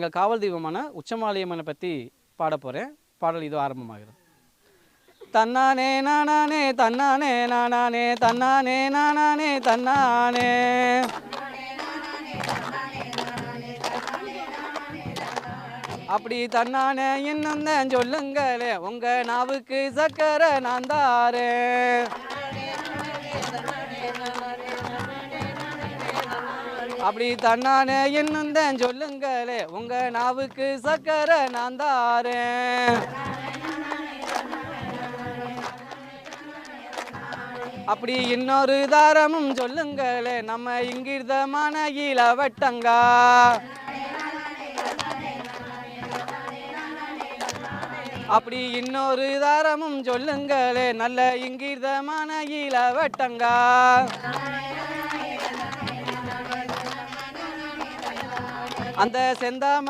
எங்கள் காவல் தெய்வமான உச்சமாலியம்மனை பற்றி பாட போகிறேன் பாடல் இது ஆரம்பமாகிறது. தன்னானே நானானே தன்னானே நானானே தன்னானே நானானே தன்னானே. அப்படி தன்னானே இன்னும் தான் சொல்லுங்களே உங்க நாவுக்கு சக்கரை நான் தாரேன். அப்படி தன்னானே இன்னும் தான் சொல்லுங்களே உங்க நாவுக்கு சக்கரை நான் தாரேன். அப்படி இன்னொரு தாரமும் சொல்லுங்களே நம்ம இங்கிருந்தமான வட்டங்கா. அப்படி இன்னொரு தாரமும் சொல்லுங்களே நல்ல இங்கிருந்தமான வட்டங்கா. அந்த செந்தாம